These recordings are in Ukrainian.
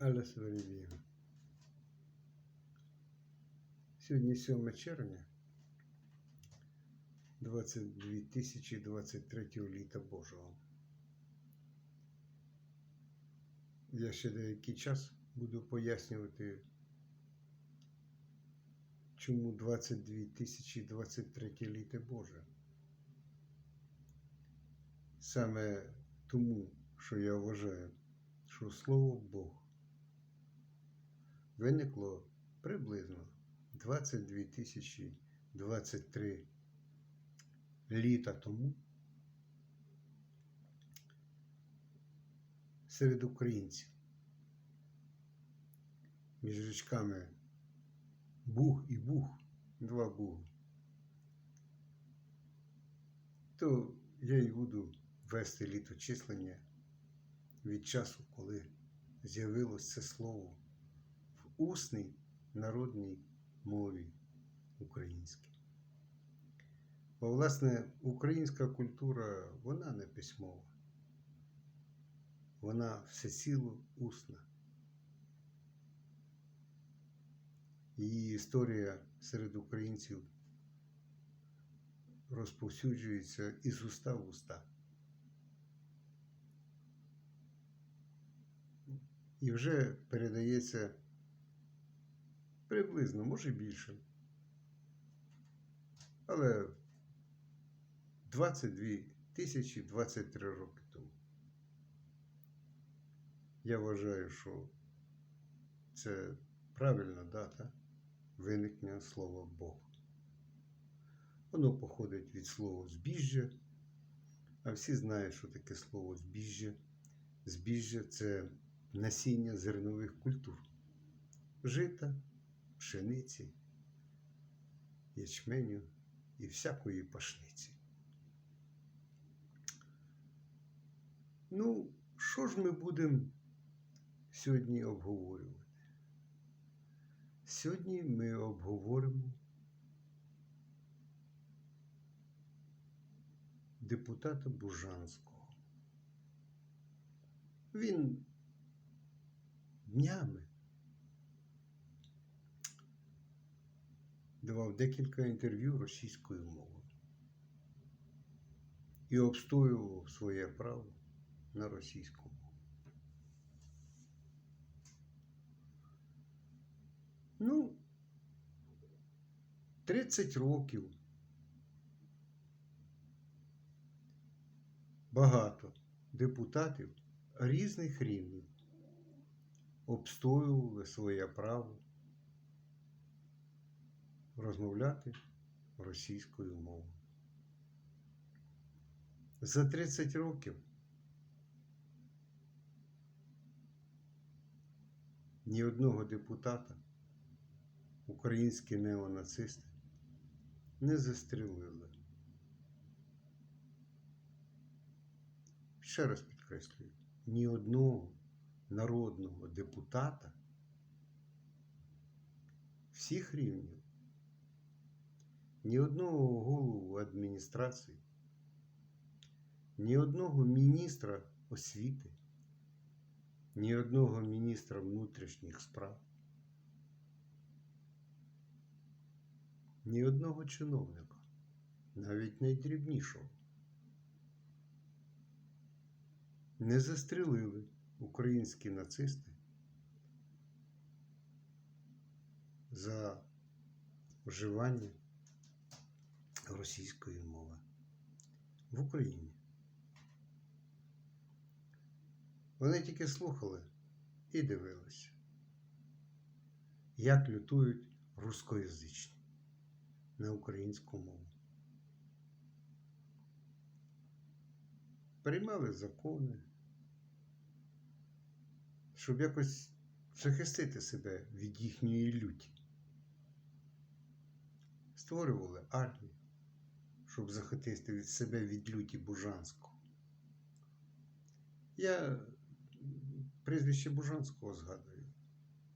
Аля Свередєва. Сьогодні 7 червня 22 тисячі 23 літа Божого. Я ще деякий час буду пояснювати, чому 22 тисячі 23 літе Боже. Саме тому, що я вважаю, що слово Бог виникло приблизно 22 тисячі 23 літа тому серед українців. Між річками Буг і Буг, два Буги. То я й буду вести літочислення від часу, коли з'явилось це слово усній народній мові українській. Бо, власне, українська культура, вона не письмова, вона всеціло усна. Її історія серед українців розповсюджується із уста в уста. І вже передається приблизно, може більше. Але 22 тисячі 23 роки тому. Я вважаю, що це правильна дата виникнення слова Бог. Воно походить від слова збіжжя, а всі знають, що таке слово збіжжя. Збіжжя це насіння зернових культур, жита, пшениці, ячменю і всякої пашниці. Ну, що ж ми будемо сьогодні обговорювати? Сьогодні ми обговоримо депутата Бужанського. Він днями давав декілька інтерв'ю російською мовою і обстоював своє право на російську мову. Ну, 30 років. Багато депутатів різних рівнів обстоювали своє право розмовляти російською мовою. За 30 років ні одного депутата українські неонацисти не застрелили. Ще раз підкреслюю, ні одного народного депутата всіх рівнів, ні одного голову адміністрації, ні одного міністра освіти, ні одного міністра внутрішніх справ, ні одного чиновника, навіть найдрібнішого. Не застрелили українські нацисти за вживання російської мови в Україні. Вони тільки слухали і дивилися, як лютують рускоязичні на українську мову. Приймали закони, щоб якось захистити себе від їхньої люті. Створювали армію, щоб захистити від себе від люті Бужанського. Я прізвище Бужанського згадую.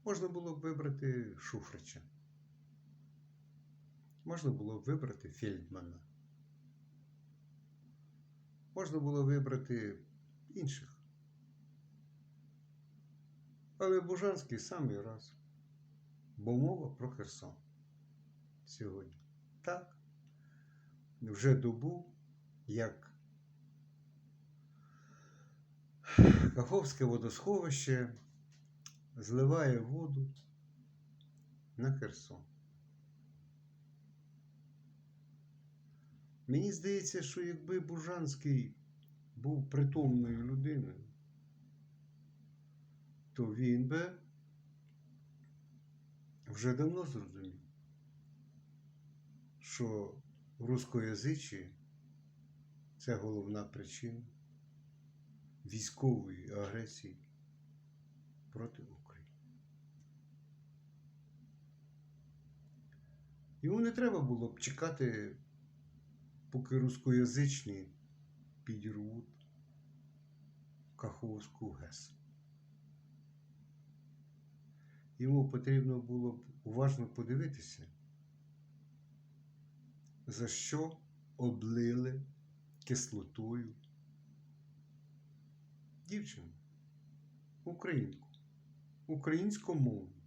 Можна було б вибрати Шуфрича. Можна було б вибрати Фельдмана. Можна було вибрати інших. Але Бужанський самий раз. Бо мова про Херсон сьогодні. Так. Вже добу, як Каховське водосховище зливає воду на Херсон. Мені здається, що якби Бужанський був притомною людиною, то він би вже давно зрозумів, що рускоязичі це головна причина військової агресії проти України. Йому не треба було б чекати, поки рускоязичні підірвуть Каховську ГЕС. Йому потрібно було б уважно подивитися, за що облили кислотою дівчину, українку, українськомовну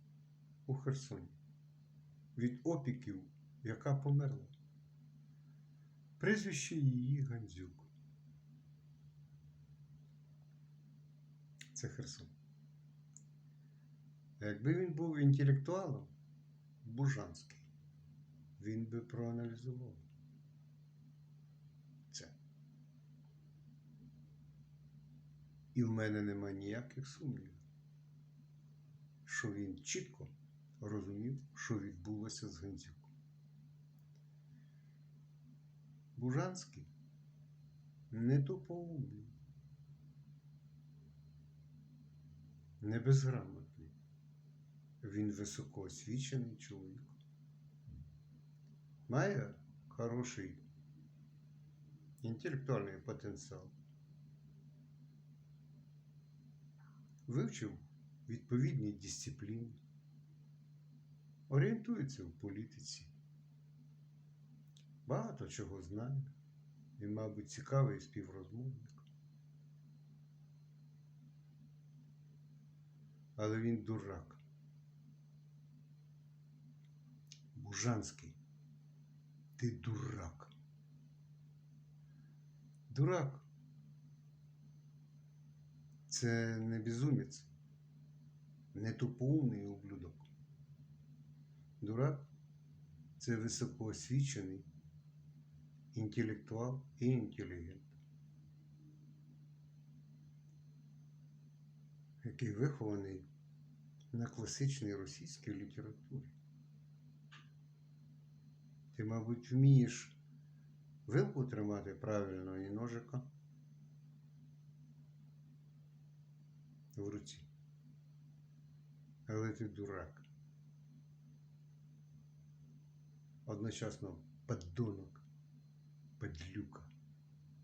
у Херсоні від опіків, яка померла. Прізвище її Гандзюк. Це Херсон. А якби він був інтелектуалом, Бужанський, він би проаналізував це. І в мене нема ніяких сумнівів, що він чітко розумів, що відбулося з Гандзюком. Бужанський не тупоумний, не безграмотний. Він високоосвічений чоловік. Має хороший інтелектуальний потенціал. Вивчив відповідні дисципліни, орієнтується в політиці, багато чого знає і, мабуть, цікавий співрозмовник. Але він дурак. Бужанський, ти дурак. Дурак. Це не безумець, не тупоумний ублюдок. Дурак це високоосвічений інтелектуал і інтелігент, який вихований на класичній російській літературі. Ти, мабуть, вмієш вилку тримати правильно і ножика в руці. Але ти дурак. Одночасно подонок, подлюка,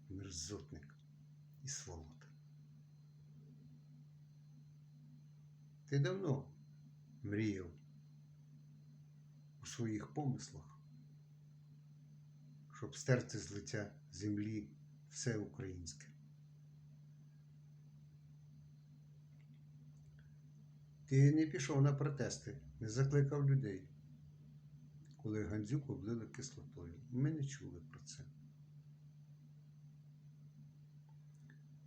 мерзотник і сволота. Ти давно мріяв у своїх помислах, щоб стерти з лиця землі все українське. Ти не пішов на протести, не закликав людей, коли Гандзюк облили кислотою. Ми не чули про це.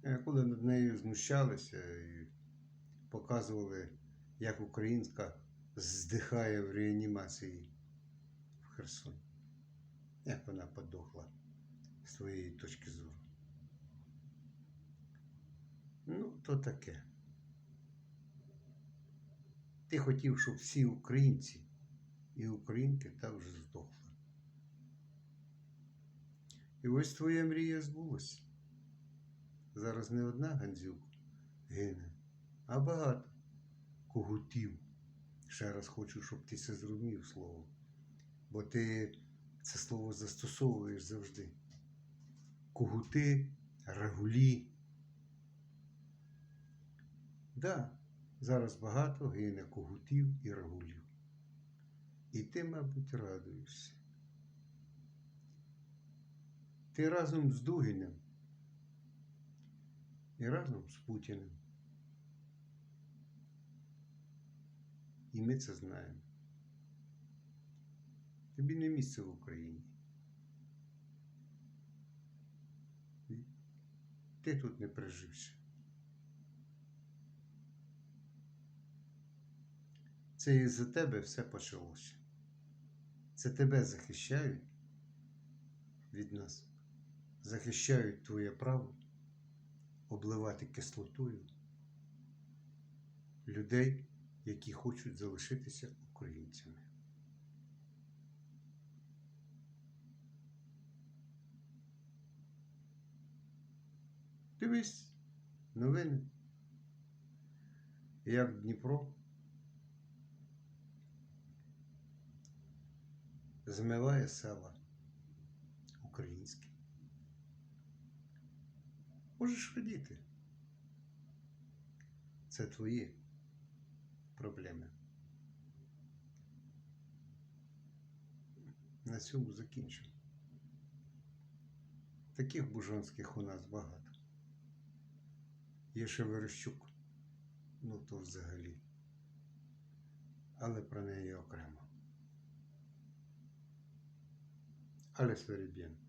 Е, Коли над нею знущалися і показували, як українська здихає в реанімації в Херсоні. Як вона подохла з твоєї точки зору. Ну, то таке. Ти хотів, щоб всі українці і українки також здохли. І ось твоя мрія збулася. Зараз не одна Гандзюк гине, а багато когутів. Ще раз хочу, щоб ти це зрозумів слово. Бо ти це слово застосовуєш завжди. Когути, рагулі. Да, зараз багато гине когутів і рагулів. І ти, мабуть, радуєшся. Ти разом з Дугіним і разом з Путіним. І ми це знаємо. Тобі не місце в Україні. Ти тут не прижився. Це із-за тебе все почалося. Це тебе захищають від нас, захищають твоє право обливати кислотою людей, які хочуть залишитися українцями. Дивись новини, як Дніпро змиває села українські. Можеш радіти. Це твої проблеми. На цьому закінчимо. Таких бужанських у нас багато. Є ще Верещук, ну то взагалі. Але про неї окремо. Але bien.